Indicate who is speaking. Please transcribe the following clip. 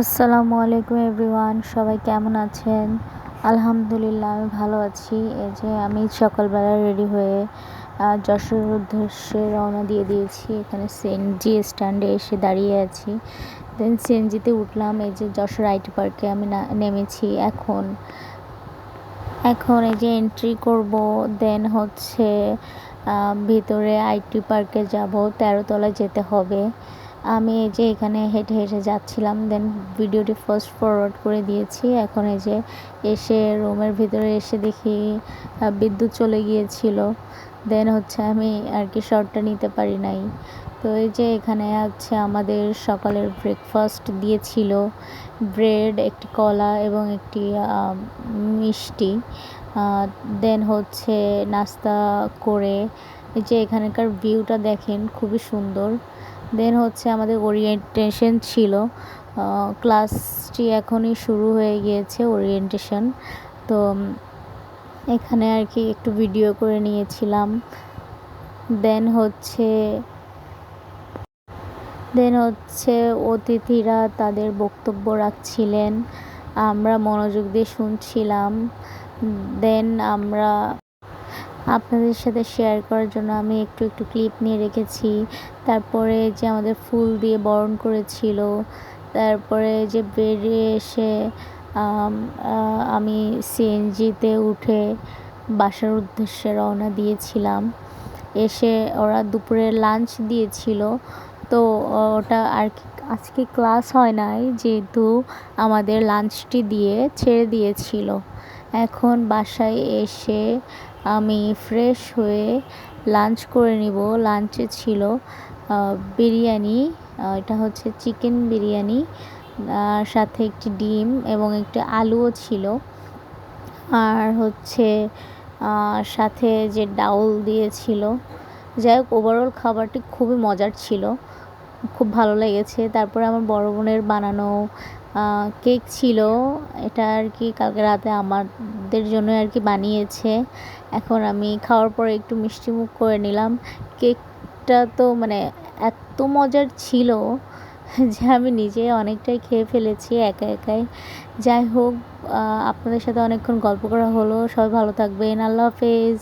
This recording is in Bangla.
Speaker 1: আসসালামু আলাইকুম এভরিওয়ান, সবাই কেমন আছেন? আলহামদুলিল্লাহ, আমি ভালো আছি। এই যে আমি সকালবেলা রেডি হয়ে যশোর উদ্দেশ্যে রওনা দিয়ে দিয়েছি। এখানে সিএনজি স্ট্যান্ডে এসে দাঁড়িয়ে আছি। দেন সিএনজিতে উঠলাম। এই যে যশোর আইটি পার্কে আমি নেমেছি এখন। এখন এই যে এন্ট্রি করব দেন হচ্ছে ভিতরে আইটি পার্কে যাব। তেরোতলায় যেতে হবে। আমি এই যে এখানে হেঁটে হেঁটে যাচ্ছিলাম দেন ভিডিওটি ফার্স্ট ফরওয়ার্ড করে দিয়েছি। এখন এই যে এসে রুমের ভিতরে এসে দেখি বিদ্যুৎ চলে গিয়েছিল। দেন হচ্ছে আমি আর কি শর্টটা নিতে পারি নাই। তো এই যে এখানে হচ্ছে আমাদের সকালের ব্রেকফাস্ট দিয়েছিল ব্রেড একটি কলা এবং একটি মিষ্টি। দেন হচ্ছে নাস্তা করে, এই যে এখানকার ভিউটা দেখেন, খুবই সুন্দর। দেন হচ্ছে আমাদের ওরিয়েন্টেশন ছিল। ক্লাসটি এখনই শুরু হয়ে গিয়েছে ওরিয়েন্টেশন তো এখানে আর কি একটু ভিডিও করে নিয়েছিলাম। দেন হচ্ছে দেন হচ্ছে অতিথিরা তাদের বক্তব্য রাখছিলেন। আমরা মনোযোগ দিয়ে শুনছিলাম। দেন আমরা আপনাদের সাথে শেয়ার করার জন্য আমি একটু একটু ক্লিপ নিয়ে রেখেছি। তারপরে যে আমাদের ফুল দিয়ে বরণ করেছিল, তারপরে যে বেরিয়ে এসে, আমি সিএনজিতে উঠে বাসার উদ্দেশ্যে রওনা দিয়েছিলাম। এসে ওরা দুপুরে লাঞ্চ দিয়েছিল, তো ওটা আর আজকে ক্লাস হয় নাই যেহেতু আমাদের লাঞ্চটি দিয়ে ছেড়ে দিয়েছিল। এখন বাসায় এসে আমি ফ্রেশ হয়ে লাঞ্চ করে নিব। লাঞ্চে ছিল বিরিয়ানি এটা হচ্ছে চিকেন বিরিয়ানি, আর সাথে একটি ডিম এবং একটি আলুও ছিল। আর হচ্ছে সাথে যে ডাউল দিয়েছিল। যাই হোক ওভারঅল খাবারটি খুবই মজার ছিল। খুব ভালো লেগেছে। তারপরে আমার বড় বোনের বানানো কেক ছিল। এটা আর কি কালকে রাতে আমাদের জন্য আর কি বানিয়েছে। এখন আমি খাওয়ার পরে একটু মিষ্টি মুখ করে নিলাম। কেকটা তো মানে এত মজার ছিল যে আমি নিজে অনেকটাই খেয়ে ফেলেছি একা একাই। যাই হোক আপনাদের সাথে অনেকক্ষণ গল্প করা হলো। সবাই ভালো থাকবেন। আল্লাহ হাফেজ।